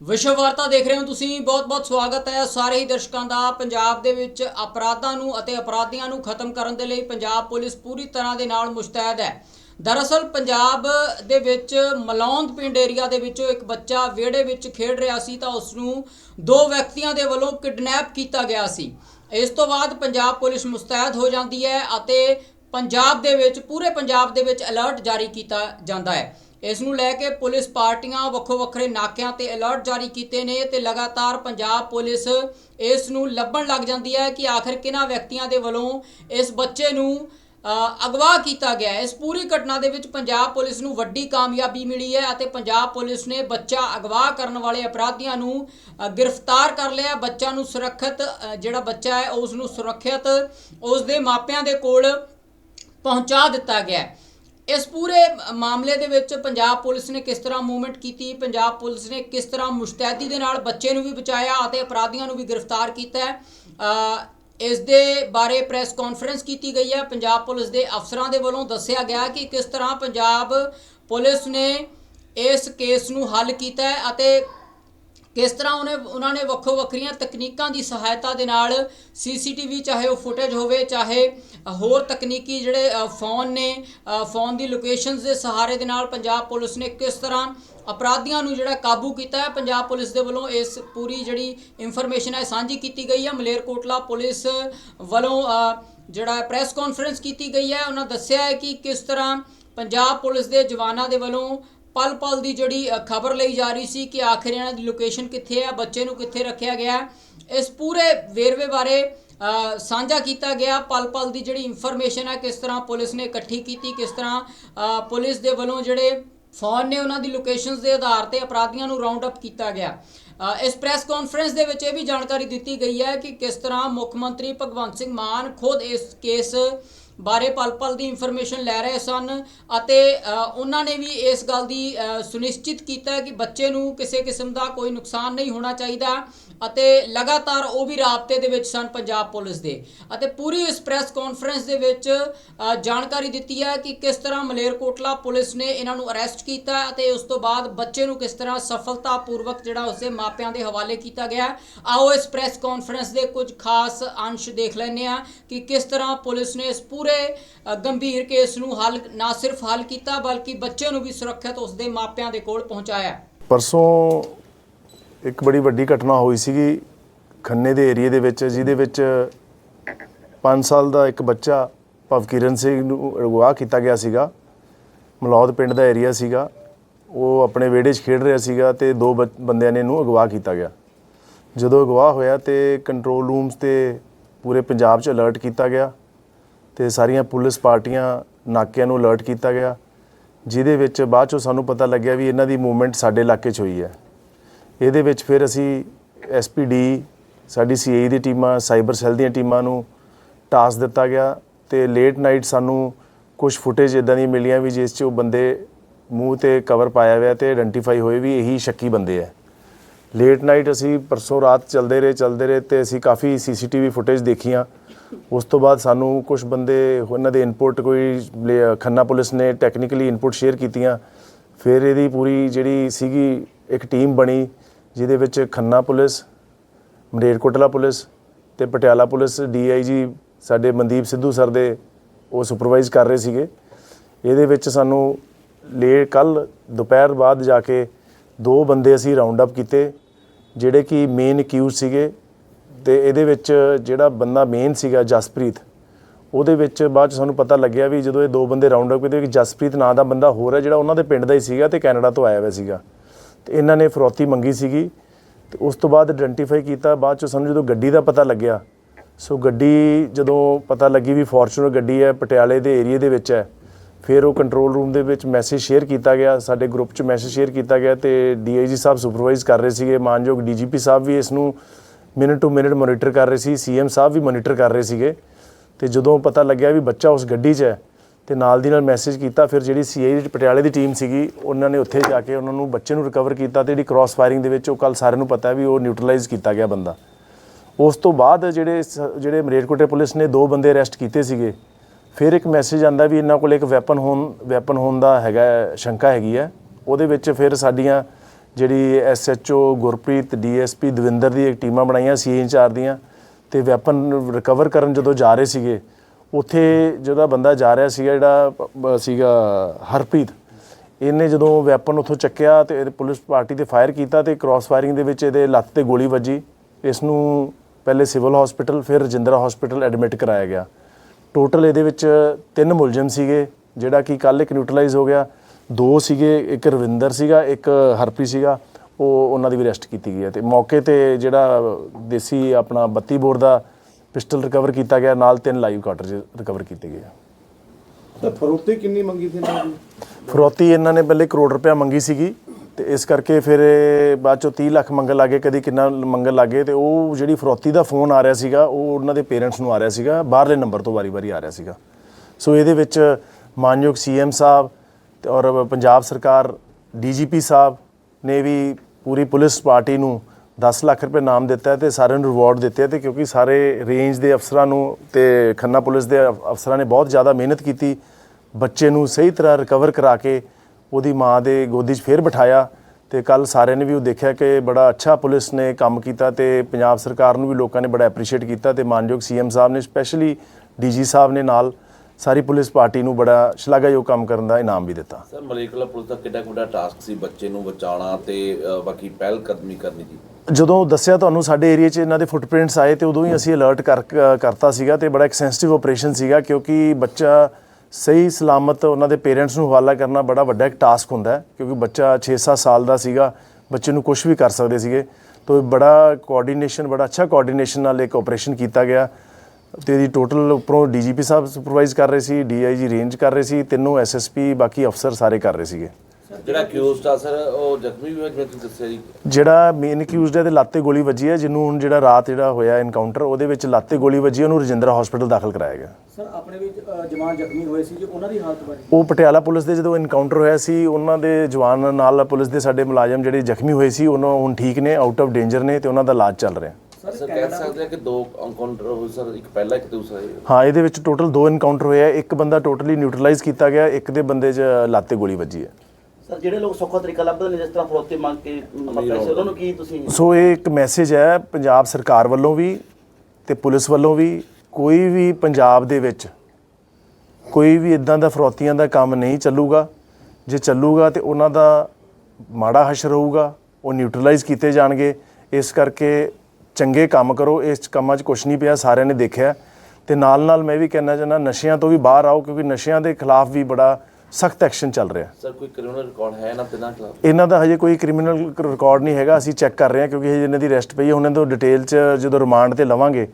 ਵਿਸ਼ਵ ਵਾਰਤਾ ਦੇਖ ਰਹੇ ਹੋ ਤੁਸੀਂ। ਬਹੁਤ-ਬਹੁਤ ਸਵਾਗਤ ਹੈ ਸਾਰੇ ਹੀ ਦਰਸ਼ਕਾਂ ਦਾ। ਪੰਜਾਬ ਦੇ ਵਿੱਚ ਅਪਰਾਧਾਂ ਨੂੰ ਅਤੇ ਅਪਰਾਧੀਆਂ ਨੂੰ ਖਤਮ ਕਰਨ ਦੇ ਲਈ ਪੰਜਾਬ ਪੁਲਿਸ ਪੂਰੀ ਤਰ੍ਹਾਂ ਦੇ ਨਾਲ ਮੁਸ਼ਤੈਦ ਹੈ। ਦਰਅਸਲ ਪੰਜਾਬ ਦੇ ਵਿੱਚ ਮਲੌਂਦ ਪਿੰਡ ਏਰੀਆ ਦੇ ਵਿੱਚੋਂ ਇੱਕ ਬੱਚਾ ਵਿਹੜੇ ਵਿੱਚ ਖੇਡ ਰਿਹਾ ਸੀ ਤਾਂ ਉਸ ਨੂੰ ਦੋ ਵਿਅਕਤੀਆਂ ਦੇ ਵੱਲੋਂ ਕਿਡਨੈਪ ਕੀਤਾ ਗਿਆ ਸੀ। ਇਸ ਤੋਂ ਬਾਅਦ ਪੰਜਾਬ ਪੁਲਿਸ ਮੁਸਤੈਦ ਹੋ ਜਾਂਦੀ ਹੈ ਅਤੇ ਪੰਜਾਬ ਦੇ ਵਿੱਚ, ਪੂਰੇ ਪੰਜਾਬ ਦੇ ਵਿੱਚ ਅਲਰਟ ਜਾਰੀ ਕੀਤਾ ਜਾਂਦਾ ਹੈ। ਇਸ ਨੂੰ ਲੈ ਕੇ ਪੁਲਿਸ ਪਾਰਟੀਆਂ ਵੱਖੋ ਵੱਖਰੇ ਨਾਕਿਆਂ ਤੇ ਅਲਰਟ ਜਾਰੀ ਕੀਤੇ ਨੇ ਤੇ ਲਗਾਤਾਰ ਪੰਜਾਬ ਪੁਲਿਸ ਇਸ ਨੂੰ ਲੱਭਣ ਲੱਗ ਜਾਂਦੀ ਹੈ ਕਿ ਆਖਰ ਕਿਹਨਾਂ ਵਿਅਕਤੀਆਂ ਦੇ ਵੱਲੋਂ ਇਸ ਬੱਚੇ ਨੂੰ ਅਗਵਾ ਕੀਤਾ ਗਿਆ ਇਸ ਪੂਰੀ ਘਟਨਾ ਦੇ ਵਿੱਚ ਪੰਜਾਬ ਪੁਲਿਸ ਨੂੰ ਵੱਡੀ ਕਾਮਯਾਬੀ ਮਿਲੀ ਹੈ ਅਤੇ ਪੰਜਾਬ ਪੁਲਿਸ ਨੇ ਬੱਚਾ ਅਗਵਾ ਕਰਨ ਵਾਲੇ ਅਪਰਾਧੀਆਂ ਨੂੰ ਗ੍ਰਿਫਤਾਰ ਕਰ ਲਿਆ ਬੱਚਾ ਨੂੰ ਸੁਰੱਖਿਅਤ ਜਿਹੜਾ ਬੱਚਾ ਹੈ, ਉਸ ਨੂੰ ਸੁਰੱਖਿਅਤ ਉਸ ਦੇ ਮਾਪਿਆਂ ਦੇ ਕੋਲ ਪਹੁੰਚਾ ਦਿੱਤਾ ਗਿਆ ਹੈ। ਇਸ ਪੂਰੇ ਮਾਮਲੇ ਦੇ ਵਿੱਚ ਪੰਜਾਬ ਪੁਲਿਸ ਨੇ ਕਿਸ ਤਰ੍ਹਾਂ ਮੂਵਮੈਂਟ ਕੀਤੀ? ਪੰਜਾਬ ਪੁਲਿਸ ਨੇ ਕਿਸ ਤਰ੍ਹਾਂ ਮੁਸ਼ਤੈਦੀ ਦੇ ਨਾਲ ਬੱਚੇ ਨੂੰ ਵੀ ਬਚਾਇਆ ਅਤੇ ਅਪਰਾਧੀਆਂ ਨੂੰ ਵੀ ਗ੍ਰਿਫਤਾਰ ਕੀਤਾ ਹੈ? ਇਸ ਦੇ ਬਾਰੇ ਪ੍ਰੈਸ ਕਾਨਫਰੰਸ ਕੀਤੀ ਗਈ ਹੈ। ਪੰਜਾਬ ਪੁਲਿਸ ਦੇ ਅਫਸਰਾਂ ਦੇ ਵੱਲੋਂ ਦੱਸਿਆ ਗਿਆ ਕਿ ਕਿਸ ਤਰ੍ਹਾਂ ਪੰਜਾਬ ਪੁਲਿਸ ਨੇ ਇਸ ਕੇਸ ਨੂੰ ਹੱਲ ਕੀਤਾ ਹੈ ਅਤੇ ਕਿਸ ਤਰ੍ਹਾਂ ਉਹਨੇ, ਉਹਨਾਂ ਨੇ ਵੱਖੋ ਵੱਖਰੀਆਂ ਤਕਨੀਕਾਂ ਦੀ ਸਹਾਇਤਾ ਦੇ ਨਾਲ ਸੀਸੀਟੀਵੀ, ਚਾਹੇ ਉਹ ਫੁਟੇਜ ਹੋਵੇ, ਚਾਹੇ ਹੋਰ ਤਕਨੀਕੀ ਜਿਹੜੇ ਫੋਨ ਨੇ ਫੋਨ ਦੀ ਲੋਕੇਸ਼ਨਸ ਦੇ ਸਹਾਰੇ ਦੇ ਨਾਲ ਪੰਜਾਬ ਪੁਲਿਸ ਨੇ ਕਿਸ ਤਰ੍ਹਾਂ ਅਪਰਾਧੀਆਂ ਨੂੰ ਜਿਹੜਾ ਕਾਬੂ ਕੀਤਾ ਹੈ, ਪੰਜਾਬ ਪੁਲਿਸ ਦੇ ਵੱਲੋਂ ਇਸ ਪੂਰੀ ਜਿਹੜੀ ਇਨਫੋਰਮੇਸ਼ਨ ਹੈ ਸਾਂਝੀ ਕੀਤੀ ਗਈ ਹੈ। ਮਲੇਰਕੋਟਲਾ ਪੁਲਿਸ ਵੱਲੋਂ ਜਿਹੜਾ ਪ੍ਰੈਸ ਕਾਨਫਰੰਸ ਕੀਤੀ ਗਈ ਹੈ। ਉਹਨਾਂ ਦੱਸਿਆ ਹੈ ਕਿ ਕਿਸ ਤਰ੍ਹਾਂ ਪੰਜਾਬ ਪੁਲਿਸ ਦੇ ਜਵਾਨਾਂ ਦੇ ਵੱਲੋਂ ਪਲ ਪਲ ਦੀ ਜਿਹੜੀ ਖਬਰ ਲਈ ਜਾ ਰਹੀ ਸੀ ਕਿ ਆਖਿਰ ਇਹਨਾਂ ਦੀ ਲੋਕੇਸ਼ਨ ਕਿੱਥੇ ਹੈ ਬੱਚੇ ਨੂੰ ਕਿੱਥੇ ਰੱਖਿਆ ਗਿਆ। ਇਸ ਪੂਰੇ ਵੇਰਵੇ ਬਾਰੇ ਸਾਂਝਾ ਕੀਤਾ ਗਿਆ। ਪਲ ਪਲ ਦੀ ਜਿਹੜੀ ਇਨਫੋਰਮੇਸ਼ਨ ਹੈ ਕਿਸ ਤਰ੍ਹਾਂ ਪੁਲਿਸ ਨੇ ਇਕੱਠੀ ਕੀਤੀ, ਕਿਸ ਤਰ੍ਹਾਂ ਪੁਲਿਸ ਦੇ ਵੱਲੋਂ ਜਿਹੜੇ ਫੋਨ ਨੇ ਉਹਨਾਂ ਦੀ ਲੋਕੇਸ਼ਨਸ ਦੇ ਆਧਾਰ ਤੇ ਅਪਰਾਧੀਆਂ ਨੂੰ ਰਾਉਂਡ ਅਪ ਕੀਤਾ ਗਿਆ। ਇਸ ਪ੍ਰੈਸ ਕਾਨਫਰੰਸ ਦੇ ਵਿੱਚ ਇਹ ਵੀ ਜਾਣਕਾਰੀ ਦਿੱਤੀ ਗਈ ਹੈ ਕਿ ਕਿਸ ਤਰ੍ਹਾਂ ਮੁੱਖ ਮੰਤਰੀ ਭਗਵੰਤ ਸਿੰਘ ਮਾਨ ਖੁਦ ਇਸ ਕੇਸ ਬਾਰੇ ਪਲ-ਪਲ ਦੀ ਇਨਫੋਰਮੇਸ਼ਨ ਲੈ ਰਹੇ ਸਨ ਅਤੇ ਉਹਨਾਂ ਨੇ ਵੀ ਇਸ ਗੱਲ ਦੀ ਸੁਨਿਸ਼ਚਿਤ ਕੀਤਾ ਕਿ ਬੱਚੇ ਨੂੰ ਕਿਸੇ ਕਿਸਮ ਦਾ ਕੋਈ ਨੁਕਸਾਨ ਨਹੀਂ ਹੋਣਾ ਚਾਹੀਦਾ। ਅਤੇ ਲਗਾਤਾਰ ਉਹ ਵੀ ਰਾਬਤੇ ਦੇ ਵਿੱਚ ਸਨ ਪੰਜਾਬ ਪੁਲਿਸ ਦੇ। ਅਤੇ ਪੂਰੀ ਇਸ ਪ੍ਰੈਸ ਕਾਨਫਰੰਸ ਦੇ ਵਿੱਚ ਜਾਣਕਾਰੀ ਦਿੱਤੀ ਹੈ ਕਿ ਕਿਸ ਤਰ੍ਹਾਂ ਮਲੇਰਕੋਟਲਾ ਪੁਲਿਸ ਨੇ ਇਹਨਾਂ ਨੂੰ ਅਰੈਸਟ ਕੀਤਾ ਅਤੇ ਉਸ ਤੋਂ ਬਾਅਦ ਬੱਚੇ ਨੂੰ ਕਿਸ ਤਰ੍ਹਾਂ ਸਫਲਤਾਪੂਰਵਕ ਜਿਹੜਾ ਉਸਦੇ ਮਾਪਿਆਂ ਦੇ ਹਵਾਲੇ ਕੀਤਾ ਗਿਆ। ਆਓ ਇਸ ਪ੍ਰੈਸ ਕਾਨਫਰੰਸ ਦੇ ਕੁਝ ਖਾਸ ਅੰਸ਼ ਦੇਖ ਲੈਂਦੇ ਆ ਕਿ ਕਿਸ ਤਰ੍ਹਾਂ ਪੁਲਿਸ ਨੇ ਇਸ ਪੂਰੇ ਗੰਭੀਰ ਕੇਸ ਨੂੰ ਹੱਲ, ਨਾ ਸਿਰਫ ਹੱਲ ਕੀਤਾ, ਬਲਕਿ ਬੱਚੇ ਨੂੰ ਵੀ ਸੁਰੱਖਿਅਤ ਉਸਦੇ ਮਾਪਿਆਂ ਦੇ ਕੋਲ ਪਹੁੰਚਾਇਆ। ਪਰਸੋਂ ਇੱਕ ਬੜੀ ਵੱਡੀ ਘਟਨਾ ਹੋਈ ਸੀਗੀ ਖੰਨੇ ਦੇ ਏਰੀਏ ਦੇ ਵਿੱਚ, ਜਿਹਦੇ ਵਿੱਚ 5 ਸਾਲ ਦਾ ਇੱਕ ਬੱਚਾ ਭਵਕਿਰਨ ਸਿੰਘ ਨੂੰ ਅਗਵਾ ਕੀਤਾ ਗਿਆ ਸੀਗਾ। ਮਲੌਦ ਪਿੰਡ ਦਾ ਏਰੀਆ ਸੀਗਾ। ਉਹ ਆਪਣੇ ਵਿਹੜੇ 'ਚ ਖੇਡ ਰਿਹਾ ਸੀਗਾ ਤੇ ਦੋ ਬੱਚ- ਬੰਦਿਆਂ ਨੇ ਇਹਨੂੰ ਅਗਵਾ ਕੀਤਾ ਗਿਆ। ਜਦੋਂ ਅਗਵਾ ਹੋਇਆ ਤੇ ਕੰਟਰੋਲ ਰੂਮਸ ਤੇ ਪੂਰੇ ਪੰਜਾਬ 'ਚ ਅਲਰਟ ਕੀਤਾ ਗਿਆ ਤੇ ਸਾਰੀਆਂ ਪੁਲਿਸ ਪਾਰਟੀਆਂ ਨਾਕਿਆਂ ਨੂੰ ਅਲਰਟ ਕੀਤਾ ਗਿਆ, ਜਿਹਦੇ ਵਿੱਚ ਬਾਅਦ ਚੋਂ ਸਾਨੂੰ ਪਤਾ ਲੱਗਿਆ ਵੀ ਇਹਨਾਂ ਦੀ ਮੂਵਮੈਂਟ ਸਾਡੇ ਇਲਾਕੇ 'ਚ ਹੋਈ ਹੈ। ਇਹਦੇ ਵਿੱਚ ਫਿਰ ਅਸੀਂ ਐਸਪੀਡੀ ਸਾਡੀ ਸੀਆਈ ਦੀ ਟੀਮਾਂ, ਸਾਈਬਰ ਸੈੱਲ ਦੀਆਂ ਟੀਮਾਂ ਨੂੰ ਟਾਸਕ ਦਿੱਤਾ ਗਿਆ ਤੇ ਲੇਟ ਨਾਈਟ ਸਾਨੂੰ ਕੁਝ ਫੁਟੇਜ ਇਦਾਂ ਦੀ ਮਿਲੀਆਂ ਵੀ ਜਿਸ 'ਚ ਉਹ ਬੰਦੇ ਮੂੰਹ ਤੇ ਕਵਰ ਪਾਇਆ ਹੋਇਆ ਤੇ ਆਇਡੈਂਟੀਫਾਈ ਹੋਏ ਵੀ ਇਹੀ ਸ਼ੱਕੀ ਬੰਦੇ ਆ। ਲੇਟ ਨਾਈਟ ਅਸੀਂ ਪਰਸੋਂ ਰਾਤ ਚੱਲਦੇ ਰਹੇ ਚੱਲਦੇ ਰਹੇ ਤੇ ਅਸੀਂ ਕਾਫੀ ਸੀਸੀਟੀਵੀ ਫੁਟੇਜ ਦੇਖੀਆਂ। ਉਸ ਤੋਂ ਬਾਅਦ ਸਾਨੂੰ ਕੁਝ ਬੰਦੇ ਉਹਨਾਂ ਦੇ ਇਨਪੁਟ ਕੋਈ ਖੰਨਾ ਪੁਲਿਸ ਨੇ ਟੈਕਨੀਕਲੀ ਇਨਪੁਟ ਸ਼ੇਅਰ ਕੀਤੀਆਂ। ਫਿਰ ਇਹਦੀ ਪੂਰੀ ਜਿਹੜੀ ਸੀਗੀ ਇੱਕ ਟੀਮ ਬਣੀ ਜਿਹਦੇ ਵਿੱਚ ਖੰਨਾ ਪੁਲਿਸ ਮਲੇਰਕੋਟਲਾ ਪੁਲਿਸ ਤੇ ਪਟਿਆਲਾ ਪੁਲਿਸ ਡੀਆਈਜੀ ਸਾਡੇ ਮਨਦੀਪ ਸਿੱਧੂ ਸਰ ਦੇ ਉਹ ਸੁਪਰਵਾਈਜ਼ ਕਰ ਰਹੇ ਸੀਗੇ। ਇਹਦੇ ਵਿੱਚ ਸਾਨੂੰ ਲੇ ਕੱਲ ਦੁਪਹਿਰ ਬਾਅਦ ਜਾ ਕੇ ਦੋ ਬੰਦੇ ਅਸੀਂ ਰਾਉਂਡ ਅਪ ਕੀਤੇ, ਜਿਹੜੇ ਕਿ ਮੇਨ ਅਕਿਊਜ਼ ਸੀਗੇ ਤੇ ਇਹਦੇ ਵਿੱਚ ਜਿਹੜਾ ਬੰਦਾ ਮੇਨ ਸੀਗਾ ਜਸਪ੍ਰੀਤ, ਉਹਦੇ ਵਿੱਚ ਬਾਅਦ ਚ ਸਾਨੂੰ ਪਤਾ ਲੱਗਿਆ ਵੀ ਜਦੋਂ ਇਹ ਦੋ ਬੰਦੇ ਰਾਉਂਡ ਅਪ ਕੀਤੇ ਕਿ ਜਸਪ੍ਰੀਤ ਨਾਂ ਦਾ ਬੰਦਾ ਹੋਰ ਹੈ ਜਿਹੜਾ ਉਹਨਾਂ ਦੇ ਪਿੰਡ ਦਾ ਹੀ ਸੀਗਾ ਤੇ ਕੈਨੇਡਾ ਤੋਂ ਆਇਆ ਹੋਇਆ ਸੀਗਾ। ਤੇ ਇਹਨਾਂ ਨੇ ਫਰੋਤੀ ਮੰਗੀ ਸੀਗੀ ਤੇ ਉਸ ਤੋਂ ਬਾਅਦ ਆਇਡੈਂਟੀਫਾਈ ਕੀਤਾ, ਬਾਅਦ 'ਚੋਂ ਸਾਨੂੰ ਜਦੋਂ ਗੱਡੀ ਦਾ ਪਤਾ ਲੱਗਿਆ, ਸੋ ਗੱਡੀ ਜਦੋਂ ਪਤਾ ਲੱਗੀ ਵੀ ਫੋਰਚੂਨਰ ਗੱਡੀ ਹੈ, ਪਟਿਆਲੇ ਦੇ ਏਰੀਏ ਦੇ ਵਿੱਚ ਹੈ, ਫਿਰ ਉਹ ਕੰਟਰੋਲ ਰੂਮ ਦੇ ਵਿੱਚ ਮੈਸੇਜ ਸ਼ੇਅਰ ਕੀਤਾ ਗਿਆ, ਸਾਡੇ ਗਰੁੱਪ 'ਚ ਮੈਸੇਜ ਸ਼ੇਅਰ ਕੀਤਾ ਗਿਆ ਤੇ ਡੀਆਈਜੀ ਸਾਹਿਬ ਸੁਪਰਵਾਈਜ਼ ਕਰ ਰਹੇ ਸੀਗੇ, ਮਾਨਯੋਗ ਡੀਜੀਪੀ ਸਾਹਿਬ ਵੀ ਇਸ ਨੂੰ ਮਿੰਟ ਟੂ ਮਿੰਟ ਮੋਨੀਟਰ ਕਰ ਰਹੇ ਸੀ ਸੀਐਮ ਸਾਹਿਬ ਵੀ ਮੋਨੀਟਰ ਕਰ ਰਹੇ ਸੀਗੇ, ਤੇ ਜਦੋਂ ਪਤਾ ਲੱਗਿਆ ਵੀ ਬੱਚਾ ਉਸ ਗੱਡੀ 'ਚ ਹੈ ਤੇ ਨਾਲ ਦੀ ਨਾਲ ਮੈਸੇਜ ਕੀਤਾ, ਫਿਰ ਜਿਹੜੀ ਸੀਆਈ ਪਟਿਆਲੇ ਦੀ ਟੀਮ ਸੀਗੀ, ਉਹਨਾਂ ਨੇ ਉੱਥੇ ਜਾ ਕੇ ਉਹਨਾਂ ਨੂੰ ਬੱਚੇ ਨੂੰ ਰਿਕਵਰ ਕੀਤਾ ਤੇ ਜਿਹੜੀ ਕ੍ਰਾਸ ਫਾਇਰਿੰਗ ਦੇ ਵਿੱਚ ਉਹ ਕੱਲ ਸਾਰਿਆਂ ਨੂੰ ਪਤਾ ਵੀ ਉਹ ਨਿਊਟਰਲਾਈਜ਼ ਕੀਤਾ ਗਿਆ ਬੰਦਾ। ਉਸ ਤੋਂ ਬਾਅਦ ਜਿਹੜੇ ਸ- ਜਿਹੜੇ ਮਰੇਟਕੋਟੇ ਪੁਲਿਸ ਨੇ ਦੋ ਬੰਦੇ ਅਰੈਸਟ ਕੀਤੇ ਸੀਗੇ, ਫਿਰ ਇੱਕ ਮੈਸੇਜ ਆਂਦਾ ਵੀ ਇਹਨਾਂ ਕੋਲ ਇੱਕ ਵੈਪਨ ਹੋਣ ਵੈਪਨ ਹੋਣ ਦਾ ਹੈਗਾ, ਸ਼ੰਕਾ ਹੈਗੀ ਹੈ। ਉਹਦੇ ਵਿੱਚ ਫਿਰ ਸਾਡੀਆਂ ਜਿਹੜੀ ਐਸਐਚਓ ਗੁਰਪ੍ਰੀਤ ਡੀਐਸਪੀ ਦਵਿੰਦਰ ਦੀ ਇੱਕ ਟੀਮਾਂ ਬਣਾਈਆਂ ਸੀ ਇੰਚਾਰਜ ਦੀਆਂ, ਤੇ ਵੈਪਨ ਰਿਕਵਰ ਕਰਨ ਜਦੋਂ ਜਾ ਰਹੇ ਸੀਗੇ ਉੱਥੇ ਜਿਹੜਾ ਬੰਦਾ ਜਾ ਰਿਹਾ ਸੀਗਾ, ਜਿਹੜਾ ਸੀਗਾ ਹਰਪ੍ਰੀਤ, ਇਹਨੇ ਜਦੋਂ ਵੈਪਨ ਉੱਥੋਂ ਚੱਕਿਆ ਤੇ ਇਹਦੇ ਪੁਲਿਸ ਪਾਰਟੀ ਤੇ ਫਾਇਰ ਕੀਤਾ ਤੇ ਕ੍ਰਾਸ ਫਾਇਰਿੰਗ ਦੇ ਵਿੱਚ ਇਹਦੇ ਲੱਤ ਤੇ ਗੋਲੀ ਵੱਜੀ। ਇਸ ਨੂੰ ਪਹਿਲੇ ਸਿਵਲ ਹਸਪੀਟਲ ਫਿਰ ਰਜਿੰਦਰਾ ਹਸਪੀਟਲ ਐਡਮਿਟ ਕਰਾਇਆ ਗਿਆ। ਟੋਟਲ ਇਹਦੇ ਵਿੱਚ ਤਿੰਨ ਮੁਲਜ਼ਮ ਸੀਗੇ, ਜਿਹੜਾ ਕਿ ਕੱਲ ਇੱਕ ਨਿਊਟਰਲਾਈਜ਼ ਹੋ ਗਿਆ। ਦੋ ਸੀਗੇ, ਇੱਕ ਰਵਿੰਦਰ ਸੀਗਾ, ਇੱਕ ਹਰਪੀ ਸੀਗਾ। ਉਹ ਉਹਨਾਂ ਦੀ ਵੀ ਅਰੈਸਟ ਕੀਤੀ ਗਈ ਹੈ ਤੇ ਮੌਕੇ ਤੇ ਜਿਹੜਾ ਦੇਸੀ ਆਪਣਾ 32 ਬੋਰ ਦਾ ਪਿਸਟਲ ਰਿਕਵਰ ਕੀਤਾ ਗਿਆ ਨਾਲ ਤਿੰਨ ਲਾਈਵ ਕਾਰਟ੍ਰਿਜ ਰਿਕਵਰ ਕੀਤੇ ਗਏ ਤਾਂ ਫਰੋਤੀ ਕਿੰਨੀ ਮੰਗੀ ਸੀ ਇਹਨਾਂ ਦੀ? ਫਰੋਤੀ ਇਹਨਾਂ ਨੇ ਪਹਿਲੇ ਕਰੋੜ ਰੁਪਇਆ ਮੰਗੀ ਸੀਗੀ ਤੇ ਇਸ ਕਰਕੇ ਫਿਰ ਬਾਅਦ ਚੋਂ 30 ਲੱਖ ਮੰਗਣ ਲੱਗੇ ਕਦੀ ਕਿੰਨਾ ਮੰਗਣ ਲੱਗੇ ਤੇ ਉਹ ਜਿਹੜੀ ਫਰੋਤੀ ਦਾ ਫੋਨ ਆ ਰਿਹਾ ਸੀਗਾ ਉਹ ਉਹਨਾਂ ਦੇ ਪੇਰੈਂਟਸ ਨੂੰ ਆ ਰਿਹਾ ਸੀਗਾ ਬਾਹਰਲੇ ਨੰਬਰ ਤੋਂ ਵਾਰੀ-ਵਾਰੀ ਆ ਰਿਹਾ ਸੀਗਾ। ਸੋ ਇਹਦੇ ਵਿੱਚ ਮਾਨਯੋਗ ਸੀਐਮ ਸਾਹਿਬ ਤੇ ਔਰ ਪੰਜਾਬ ਸਰਕਾਰ ਡੀਜੀਪੀ ਸਾਹਿਬ ਨੇ ਵੀ ਪੂਰੀ ਪੁਲਿਸ ਪਾਰਟੀ ਨੂੰ 10 ਲੱਖ ਰੁਪਏ ਨਾਮ ਦਿੱਤਾ ਹੈ ਤੇ ਸਾਰਿਆਂ ਨੂੰ ਰਿਵਾਰਡ ਦਿੱਤੇ ਹੈ ਤੇ ਕਿਉਂਕਿ ਸਾਰੇ ਰੇਂਜ ਦੇ ਅਫਸਰਾਂ ਨੂੰ ਤੇ ਖੰਨਾ ਪੁਲਿਸ ਦੇ ਅਫਸਰਾਂ ਨੇ ਬਹੁਤ ਜ਼ਿਆਦਾ ਮਿਹਨਤ ਕੀਤੀ। ਬੱਚੇ ਨੂੰ ਸਹੀ ਤਰ੍ਹਾਂ ਰਿਕਵਰ ਕਰਾ ਕੇ ਉਹਦੀ ਮਾਂ ਦੇ ਗੋਦੀ 'ਚ ਫੇਰ ਬਿਠਾਇਆ ਤੇ ਕੱਲ ਸਾਰਿਆਂ ਨੇ ਵੀ ਉਹ ਦੇਖਿਆ ਕਿ ਬੜਾ ਅੱਛਾ ਪੁਲਿਸ ਨੇ ਕੰਮ ਕੀਤਾ ਤੇ ਪੰਜਾਬ ਸਰਕਾਰ ਨੂੰ ਵੀ ਲੋਕਾਂ ਨੇ ਬੜਾ ਐਪਰੀਸ਼ੀਏਟ ਕੀਤਾ ਤੇ ਮਾਨਯੋਗ ਸੀਐਮ ਸਾਹਿਬ ਨੇ ਸਪੈਸ਼ਲੀ ਡੀਜੀ ਸਾਹਿਬ ਨੇ ਨਾਲ ਸਾਰੀ ਪੁਲਿਸ ਪਾਰਟੀ ਨੂੰ ਬੜਾ ਸ਼ਲਾਘਾਯੋਗ ਕੰਮ ਕਰਨ ਦਾ ਇਨਾਮ ਵੀ ਦਿੱਤਾ। ਸਰ ਮਲੇਕਲਾ ਪੁਲਿਸ ਦਾ ਕਿੱਡਾ ਵੱਡਾ ਟਾਸਕ ਸੀ ਬੱਚੇ ਨੂੰ ਬਚਾਉਣਾ ਤੇ ਬਾਕੀ ਪਹਿਲ ਕਦਮੀ ਕਰਨੀ ਜੀ। ਜਦੋਂ ਦੱਸਿਆ ਤੁਹਾਨੂੰ ਸਾਡੇ ਏਰੀਆ 'ਚ ਇਹਨਾਂ ਦੇ ਫੁੱਟਪ੍ਰਿੰਟਸ ਆਏ ਤੇ ਉਦੋਂ ਹੀ ਅਸੀਂ ਅਲਰਟ ਕਰ, ਕਰਤਾ ਸੀਗਾ ਤੇ ਬੜਾ ਇੱਕ ਸੈਂਸਿਟਿਵ ਆਪਰੇਸ਼ਨ ਸੀਗਾ ਕਿਉਂਕਿ ਬੱਚਾ ਸਹੀ ਸਲਾਮਤ ਉਹਨਾਂ ਦੇ ਪੇਰੈਂਟਸ ਨੂੰ ਹਵਾਲਾ ਕਰਨਾ ਬੜਾ ਵੱਡਾ ਇੱਕ ਟਾਸਕ ਹੁੰਦਾ ਹੈ ਕਿਉਂਕਿ ਬੱਚਾ 6-7 ਸਾਲ ਦਾ ਸੀਗਾ, ਬੱਚੇ ਨੂੰ ਕੁਝ ਵੀ ਕਰ ਸਕਦੇ ਸੀਗੇ। ਤੋਂ ਬੜਾ ਕੋਆਰਡੀਨੇਸ਼ਨ ਬੜਾ ਅੱਛਾ ਕੋਆਰਡੀਨੇਸ਼ਨ ਨਾਲ ਇੱਕ ਆਪਰੇਸ਼ਨ ਕੀਤਾ ਗਿਆ। ਤੇ ਇਹਦੀ ਟੋਟਲ ਉੱਪਰੋਂ ਡੀਜੀਪੀ ਸਾਹਿਬ ਸੁਪਰਵਾਈਜ਼ ਕਰ ਰਹੇ ਸੀ, ਡੀਆਈਜੀ ਰੇਂਜ ਕਰ ਰਹੇ ਸੀ, ਤਿੰਨੋਂ ਐਸਐਸਪੀ ਬਾਕੀ ਅਫਸਰ ਸਾਰੇ ਕਰ ਰਹੇ ਸੀਗੇ। ਜਿਹੜਾ ਅਕਿਊਜ਼ਡ ਆ ਸਰ ਉਹ ਜ਼ਖਮੀ ਵੀ ਹੋਇਆ ਜਿਵੇਂ ਤੁਸੀਂ ਦੱਸਿਆ ਜੀ। ਜਿਹੜਾ ਮੇਨ ਅਕਿਊਜ਼ਡ ਹੈ ਤੇ ਲਾਤੇ ਗੋਲੀ ਵੱਜੀ ਹੈ ਜਿਹਨੂੰ ਹੁਣ ਜਿਹੜਾ ਰਾਤ ਜਿਹੜਾ ਹੋਇਆ ਐਨਕਾਊਂਟਰ ਉਹਦੇ ਵਿੱਚ ਲਾਤੇ ਗੋਲੀ ਵੱਜੀ ਉਹਨੂੰ ਰਜਿੰਦਰਾ ਹਸਪੀਟਲ ਦਾਖਲ ਕਰਾਇਆ ਗਿਆ। ਸਰ ਆਪਣੇ ਵਿੱਚ ਅ, ਜਵਾਨ ਜ਼ਖਮੀ ਹੋਏ ਸੀ ਜੀ ਉਹਨਾਂ ਦੀ ਹਾਲਤ ਬਾਰੇ? ਉਹ ਪਟਿਆਲਾ ਪੁਲਿਸ ਦੇ ਜਦੋਂ ਐਨਕਾਊਂਟਰ ਹੋਇਆ ਸੀ ਉਹਨਾਂ ਦੇ ਜਵਾਨ ਨਾਲ ਪੁਲਿਸ ਦੇ ਸਾਡੇ ਮੁਲਾਜ਼ਮ ਜਿਹੜੇ ਜ਼ਖਮੀ ਹੋਏ ਸੀ ਉਹਨਾਂ ਹੁਣ ਠੀਕ ਨੇ ਆਊਟ ਆਫ ਡੇਂਜਰ ਨੇ ਤੇ ਉਹਨਾਂ ਦਾ ਇਲਾਜ ਚੱਲ ਰਿਹਾ। ਸਰ ਕਹਿ ਸਕਦੇ ਆ ਕਿ ਦੋ ਐਨਕਾਊਂਟਰ ਹੋਏ ਸਰ ਇੱਕ ਪਹਿਲਾ ਇੱਕ ਦੂਸਰਾ ਜੀ। ਹਾਂ ਇਹਦੇ ਵਿੱਚ ਟੋਟਲ ਦੋ ਐਨਕਾਊਂਟਰ ਹੋਏ ਆ ਇੱਕ ਬੰਦਾ ਟੋਟਲੀ ਨਿਊਟਰਲਾਈਜ਼ ਕੀਤਾ ਗਿਆ ਇੱਕ ਦੇ ਬੰਦੇ 'ਚ ਲਾਤੇ ਗੋਲੀ ਵੱਜੀ ਹੈ। ਸਰ ਜਿਹੜੇ ਲੋਕ ਸੌਖਾ ਤਰੀਕਾ ਲੱਭਦੇ ਨੇ ਜਿਸ ਤਰ੍ਹਾਂ ਫਰੋਤੀ ਮੰਗ ਕੇ ਆਪਾਂ ਪੈਸੇ ਉਹਨਾਂ ਨੂੰ ਕੀ ਤੁਸੀਂ ਸੋ ਇਹ ਇੱਕ ਮੈਸੇਜ ਹੈ ਪੰਜਾਬ ਸਰਕਾਰ ਵੱਲੋਂ ਵੀ ਤੇ ਪੁਲਿਸ ਵੱਲੋਂ ਵੀ ਕੋਈ ਵੀ ਪੰਜਾਬ ਦੇ ਵਿੱਚ ਕੋਈ ਵੀ ਇਦਾਂ ਦਾ ਫਰੌਤੀਆਂ ਦਾ ਕੰਮ ਨਹੀਂ ਚੱਲੂਗਾ। ਜੇ ਚੱਲੂਗਾ ਤੇ ਉਹਨਾਂ ਦਾ ਮਾੜਾ ਹਸ਼ਰ ਹੋਊਗਾ ਉਹ ਨਿਊਟਰਲਾਈਜ਼ ਕੀਤੇ ਜਾਣਗੇ। ਇਸ ਕਰਕੇ ਚੰਗੇ ਕੰਮ ਕਰੋ ਇਸ ਕੰਮਾਂ 'ਚ ਕੁਝ ਨਹੀਂ ਪਿਆ ਸਾਰਿਆਂ ਨੇ ਦੇਖਿਆ। ਤੇ ਨਾਲ ਨਾਲ ਮੈਂ ਵੀ ਕਹਿਣਾ ਚਾਹੁੰਦਾ ਨਸ਼ਿਆਂ ਤੋਂ ਵੀ ਬਾਹਰ ਆਓ ਕਿਉਂਕਿ ਨਸ਼ਿਆਂ ਦੇ ਖਿਲਾਫ ਵੀ ਬੜਾ ਸਖਤ ਐਕਸ਼ਨ ਚੱਲ ਰਿਹਾ। ਸਰ ਕੋਈ ਕ੍ਰਿਮੀਨਲ ਰਿਕਾਰਡ ਹੈ ਨਾ ਤਿੰਨਾਂ ਖਿਲਾਫ? ਇਹਨਾਂ ਦਾ ਹਜੇ ਕੋਈ ਕ੍ਰਿਮੀਨਲ ਰਿਕਾਰਡ ਨਹੀਂ ਹੈਗਾ ਅਸੀਂ ਚੈੱਕ ਕਰ ਰਹੇ ਹਾਂ ਕਿਉਂਕਿ ਹਜੇ ਇਹਨਾਂ ਦੀ ਅਰੈਸਟ ਪਈ ਹੈ। ਉਹਨਾਂ ਤੋਂ ਡਿਟੇਲ 'ਚ ਜਦੋਂ ਰਿਮਾਂਡ ਤੇ ਲਵਾਂਗੇ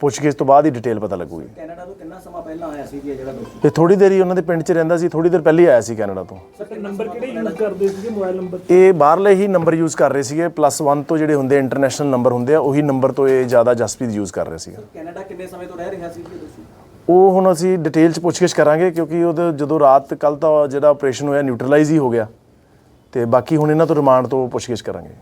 ਪੁੱਛਗਿੱਛ ਤੋਂ ਬਾਅਦ ਹੀ ਡਿਟੇਲ ਪਤਾ ਲੱਗੂਗੀ। ਕੈਨੇਡਾ ਤੋਂ ਕਿੰਨਾ ਸਮਾਂ ਪਹਿਲਾਂ ਆਇਆ ਸੀ ਇਹ ਜਿਹੜਾ ਦੋਸ਼ੀ? ਤੇ ਥੋੜੀ ਦੇਰ ਹੀ ਉਹਨਾਂ ਦੇ ਪਿੰਡ 'ਚ ਰਹਿੰਦਾ ਸੀ ਥੋੜੀ ਦੇਰ ਪਹਿਲੇ ਆਇਆ ਸੀ ਕੈਨੇਡਾ ਤੋਂ। ਸਰ ਨੰਬਰ ਕਿਹੜੇ ਯੂਜ਼ ਕਰਦੇ ਸੀਗੇ ਮੋਬਾਈਲ ਨੰਬਰ ਇਹ ਬਾਹਰਲੇ ਹੀ ਨੰਬਰ ਯੂਜ਼ ਕਰ ਰਹੇ ਸੀਗੇ ਪਲੱਸ 1 ਤੋਂ ਜਿਹੜੇ ਹੁੰਦੇ ਇੰਟਰਨੈਸ਼ਨਲ ਨੰਬਰ ਹੁੰਦੇ ਆ ਉਹੀ ਨੰਬਰ ਤੋਂ ਇਹ ਜ਼ਿਆਦਾ ਜਸਪ੍ਰੀਤ ਯੂਜ਼ ਕਰ ਰਿਹਾ ਸੀਗਾ। ਕੈਨੇਡਾ ਕਿੰਨੇ ਸਮੇਂ ਤੋਂ ਰਹਿ ਰਿਹਾ ਸੀ ਜੀ ਇਹ ਦੋਸ਼ੀ? ਉਹ ਹੁਣ ਅਸੀਂ ਡਿਟੇਲ 'ਚ ਪੁੱਛਗਿੱਛ ਕਰਾਂਗੇ ਕਿਉਂਕਿ ਉਹਦੇ ਜਦੋਂ ਰਾਤ ਕੱਲ ਤਾਂ ਜਿਹੜਾ ਆਪਰੇਸ਼ਨ ਹੋਇਆ ਨਿਊਟਰਲਾਈਜ਼ ਹੀ ਹੋ ਗਿਆ। ਤੇ ਬਾਕੀ ਹੁਣ ਇਹਨਾਂ ਤੋਂ ਰਿਮਾਂਡ ਤੋਂ ਪੁੱਛਗਿੱਛ ਕਰਾਂਗੇ।